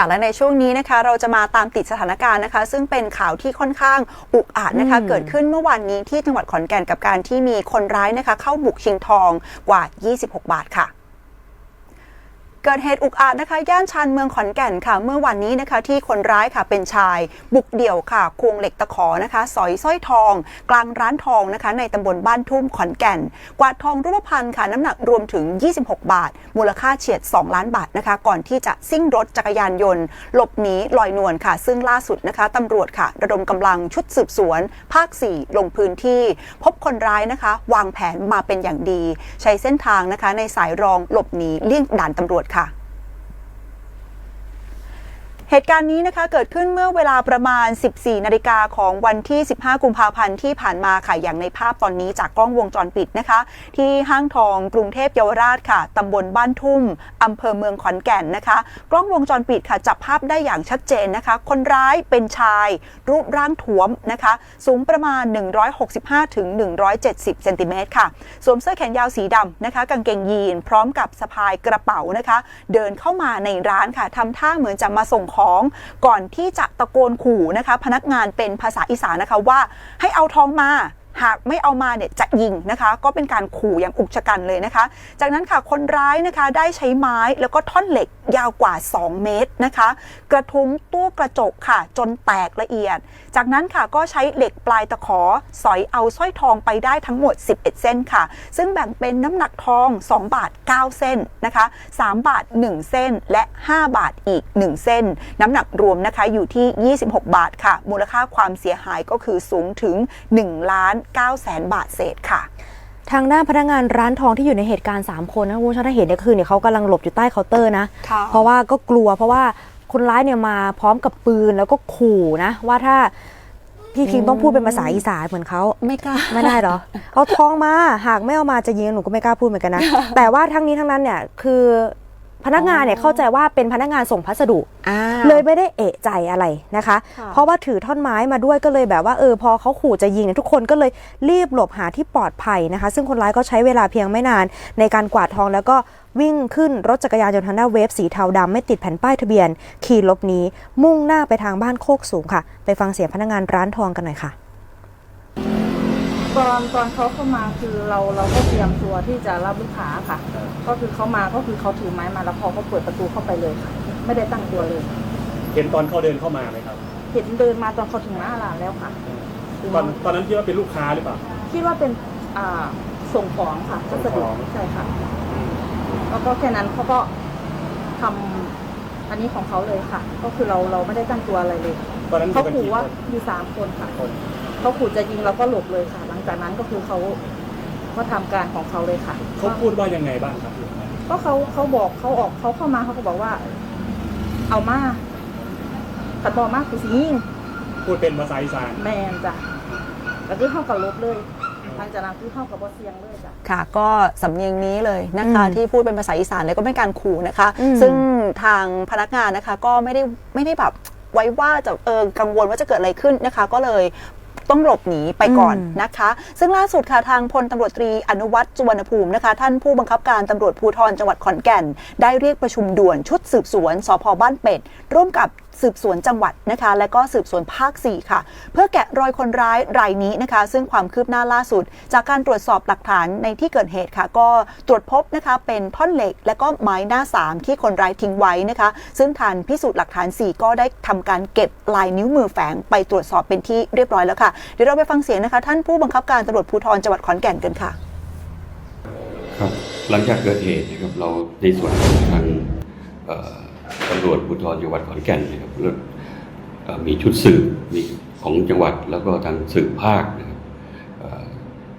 ค่ะและในช่วงนี้นะคะ เราจะมาตามติดสถานการณ์นะคะ ซึ่งเป็นข่าวที่ค่อนข้างอุกอาจนะคะอืมเกิดขึ้นเมื่อวานนี้ที่จังหวัดขอนแก่นกับการที่มีคนร้ายนะคะ เข้าบุกชิงทองกว่า 26 บาทค่ะ เกิดเหตุอุกอาจนะคะ ย่านชานเมืองขอนแก่นค่ะ เมื่อวันนี้นะคะ ที่คนร้ายค่ะเป็นชาย บุกเดี่ยวค่ะ ควงเหล็กตะขอนะคะ สอยสร้อยทอง กลางร้านทองนะคะ ในตำบลบ้านทุ่มขอนแก่น กวาดทองรูปพรรณค่ะ น้ำหนักรวมถึง 26 บาท มูลค่าเฉียด 2 ล้านบาทนะคะ ก่อนที่จะซิ่งรถจักรยานยนต์ หลบหนีลอยนวลค่ะ ซึ่งล่าสุดนะคะตำรวจค่ะ ระดมกำลังชุดสืบสวน ภาค 4 ลงพื้นที่ พบคนร้ายนะคะ วางแผนมาเป็นอย่างดี ใช้เส้นทางนะคะ ในสายรองหลบหนีเลี่ยงด่านตำรวจค่ะ เหตุการณ์นี้นะคะเกิดขึ้นเมื่อเวลาประมาณ 14 นาฬิกาของวันที่ 15 กุมภาพันธ์ที่ผ่านมาค่ะอย่างในภาพตอนนี้จากกล้องวงจรปิดนะคะ ที่ห้างทองกรุงเทพเยาวราชค่ะตำบลบ้านทุ่มอำเภอเมืองขอนแก่นนะคะ กล้องวงจรปิดค่ะจับภาพได้อย่างชัดเจนนะคะ คนร้ายเป็นชาย รูปร่างท้วมนะคะ สูงประมาณ 165ถึง170เซนติเมตรค่ะสวมเสื้อแขนยาวสีดำนะคะ กางเกงยีนพร้อมกับสะพายกระเป๋านะคะ เดินเข้ามาในร้านค่ะทำท่าเหมือนจะมาส่งของก่อนที่จะตะโกนขู่นะคะ พนักงานเป็นภาษาอีสานนะคะว่าให้เอาทองมา หากไม่เอามาเนี่ยจะยิงนะคะ ก็เป็นการขู่อย่างอุกชะกันเลยนะคะ จากนั้นค่ะคนร้ายนะคะได้ใช้ไม้แล้วก็ท่อนเหล็กยาวกว่า 2 เมตรนะคะ กระทุ้งตู้กระจกค่ะ จนแตกละเอียด จากนั้นค่ะก็ใช้เหล็กปลายตะขอ สอยเอาสร้อยทองไปได้ทั้งหมด 11 เส้นค่ะ ซึ่งแบ่งเป็นน้ำหนักทอง 2 บาท 9 เส้นนะคะ 3 บาท 1 เส้นและ 5 บาทอีก 1 เส้น น้ำหนักรวมนะคะอยู่ที่ 26 บาทค่ะ มูลค่าความเสียหายก็คือสูงถึง 1 ล้าน9แสนบาทเศษค่ะทางด้านพนักงานร้านทองที่อยู่ในเหตุการณ์ 3 คนนะคุณผู้ชมถ้าเห็นเนี่ยคือเนี่ยเขากำลังหลบอยู่ใต้เคาน์เตอร์นะค่ะเพราะว่าก็กลัวเพราะว่าคนร้ายเนี่ยมาพร้อมกับปืนแล้วก็ขู่นะว่าถ้าพี่คิงต้องพูดเป็นภาษาอีสานเหมือนเขาไม่กล้าไม่ได้เหรอเอาทองมาหากไม่เอามาจะยิงหนูก็ไม่กล้าพูดเหมือนกันนะ แต่ว่าทั้งนี้ทั้งนั้นเนี่ยคือ พนักงานเนี่ยเข้าใจว่าเป็นพนักงานส่งพัสดุ เลยไม่ได้เอะใจอะไรนะคะค่ะเพราะว่าถือท่อนไม้มาด้วยก็เลยแบบว่าเออพอเขาขู่จะยิงเนี่ยทุกคนก็เลยรีบหลบหาที่ปลอดภัยนะคะ ซึ่งคนร้ายก็ใช้เวลาเพียงไม่นานในการกวาดทองแล้วก็วิ่งขึ้นรถจักรยานยนต์ฮอนด้าเวฟสีเทาดำไม่ติดแผ่นป้ายทะเบียน ขี่หลบหนีมุ่งหน้าไปทางบ้านโคกสูงค่ะ ไปฟังเสียงพนักงานร้านทองกันหน่อยค่ะ ตอนตอนเขาเข้ามาคือเราเราก็เตรียมตัวที่จะรับลูกค้าค่ะ ก็คือเขามาก็คือเขาถือไม้มาแล้วพอเขาเปิดประตูเข้าไปเลยค่ะ ไม่ได้ตั้งตัวเลย เห็นตอนเขาเดินเข้ามาไหมครับ เห็นเดินมาตอนเขาถึงหน้าร้านแล้วค่ะ ตอนตอนนั้นคิดว่าเป็นลูกค้าหรือเปล่า คิดว่าเป็นอ่าส่งของค่ะส่พังสขดุองใช่ค่ะ แล้วก็แค่นั้นเขาก็ทำอันนี้ของเขาเลยค่ะ ก็คือเราเราไม่ได้ตั้งตัวอะไรเลยตอนนั้นเขาอยู่กันขู่กี่ว่าคนอยู่สามคนค่ะคนเขาขู่จะยิงเราก็หลบเลยค่ะหลัง จากนั้นก็คือเขาก็ทำการของเขาเลยค่ะ เขาพูดว่ายังไงบ้างครับก็เขาเขาบอกเขาออกเขาเข้ามาเขาก็บอกว่า เอามาขัดบอมากคือสิยิงพูดเป็นภาษาอีสาน แมนจ้ะแล้วคือเข้ากับลบเลยหลังจากนั้นคือเข้ากับบอเซียงเลยจ้ะ ค่ะ ก็สำเนียงนี้เลยนะคะอืมที่พูดเป็นภาษาอีสานเลยก็เป็นการขู่นะคะ อืม ซึ่งทางพนักงานนะคะก็ไม่ได้ไม่ได้แบบไว้ว่าจะเออกังวลว่าจะเกิดอะไรขึ้นนะคะ ก็เลย ต้องหลบหนีไปก่อนนะคะ ซึ่งล่าสุดค่ะทางพลตำรวจตรีอนุวัฒน์สุวรรณภูมินะคะ ท่านผู้บังคับการตำรวจภูธรจังหวัดขอนแก่น ได้เรียกประชุมด่วนชุดสืบสวนสพบ้านเป็ด ร่วมกับสืบสวนจังหวัดนะคะ และก็สืบสวนภาค 4 ค่ะ เพื่อแกะรอยคนร้ายรายนี้นะคะ ซึ่งความคืบหน้าล่าสุด จากการตรวจสอบหลักฐานในที่เกิดเหตุค่ะ ก็ตรวจพบนะคะเป็นท่อนเหล็ก และก็ไม้หน้าสามที่คนร้ายทิ้งไว้นะคะ ซึ่งทางพิสูจน์หลักฐาน 4 ก็ได้ทำการเก็บลายนิ้วมือแฝงไปตรวจสอบเป็นที่เรียบร้อยแล้วค่ะเดี๋ยวเราไปฟังเสียงนะคะ ท่านผู้บังคับการตำรวจภูธรจังหวัดขอนแก่นกันค่ะ ครับหลังจากเกิดเหตุนะครับเราในส่วนของทางตำรวจภูธรจังหวัดขอนแก่นนะครับเอ่อมีชุดสืบมีของจังหวัดแล้วก็ทางสืบภาคนะครับ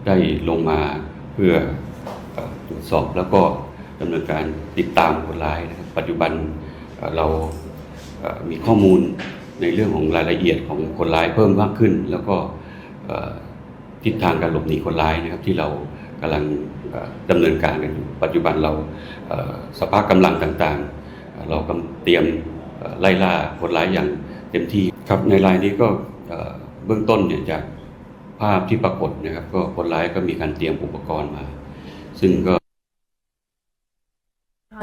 ได้ลงมาเพื่อตรวจสอบแล้วก็ดำเนินการติดตามคนร้ายนะครับ ปัจจุบันเรามีข้อมูล ในเรื่องของรายละเอียดของคนร้ายเพิ่มมากขึ้น แล้วก็ทิศทางการหลบหนีคนร้ายนะครับ ที่เรากำลังเอ่อดำเนินการกันอยู่ปัจจุบันเราสภาพกำลังต่างๆ เรากำเตรียมไล่ล่าคนร้ายอย่างเต็มที่ครับในรายนี้ก็เบื้องต้นเนี่ยจากภาพที่ปรากฏนะครับ ก็คนร้ายก็มีการเตรียมอุปกรณ์มา ซึ่งก็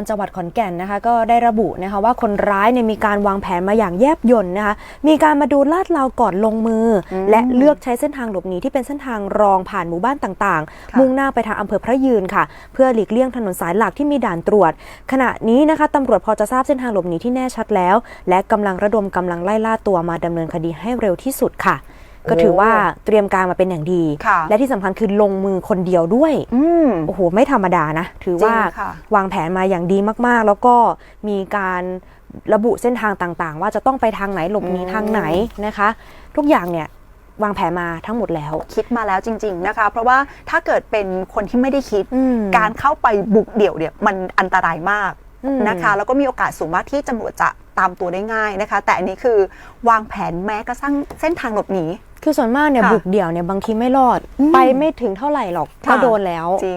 จังหวัดขอนแก่นนะคะก็ได้ระบุนะคะว่าคนร้ายเนี่ยมีการวางแผนมาอย่างแยบยลนะคะมีการมาดูลาดราวก่อนลงมืออมและเลือกใช้เส้นทางหลบหนีที่เป็นเส้นทางรองผ่านหมู่บ้านต่างค่ะๆมุ่งหน้าไปทางอำเภอพระยืนค่ะ เพื่อหลีกเลี่ยงถนนสายหลักที่มีด่านตรวจ ขณะนี้นะคะตำรวจพอจะทราบเส้นทางหลบหนีที่แน่ชัดแล้ว และกำลังระดมกำลังไล่ล่าตัวมาดำเนินคดีให้เร็วที่สุดค่ะ ก็ถือว่าเตรียมการมาเป็นอย่างดีค่ะและที่สำคัญคือลงมือคนเดียวด้วยอืมโอ้โห ไม่ธรรมดานะ ถือว่าจริงค่ะวางแผนมาอย่างดีมากๆ แล้วก็มีการระบุเส้นทางต่างๆ ว่าจะต้องไปทางไหนหลบหนีอืมทางไหนนะคะ ทุกอย่างเนี่ยวางแผนมาทั้งหมดแล้ว คิดมาแล้วจริง ๆนะคะ เพราะว่าถ้าเกิดเป็นคนที่ไม่ได้คิดอืมการเข้าไปบุกเดี่ยวเนี่ยมันอันตรายมากอืมนะคะแล้วก็มีโอกาสสูงมากที่ตำรวจจะตามตัวได้ง่ายนะคะ แต่อันนี้คือวางแผนแม้กระทั่งเส้นทางหลบหนี คือส่วนมากเนี่ยค่ะบุกเดี่ยวเนี่ยบางทีไม่รอดอืมไปไม่ถึงเท่าไหร่หรอกก็ค่ะ โดนแล้ว จริง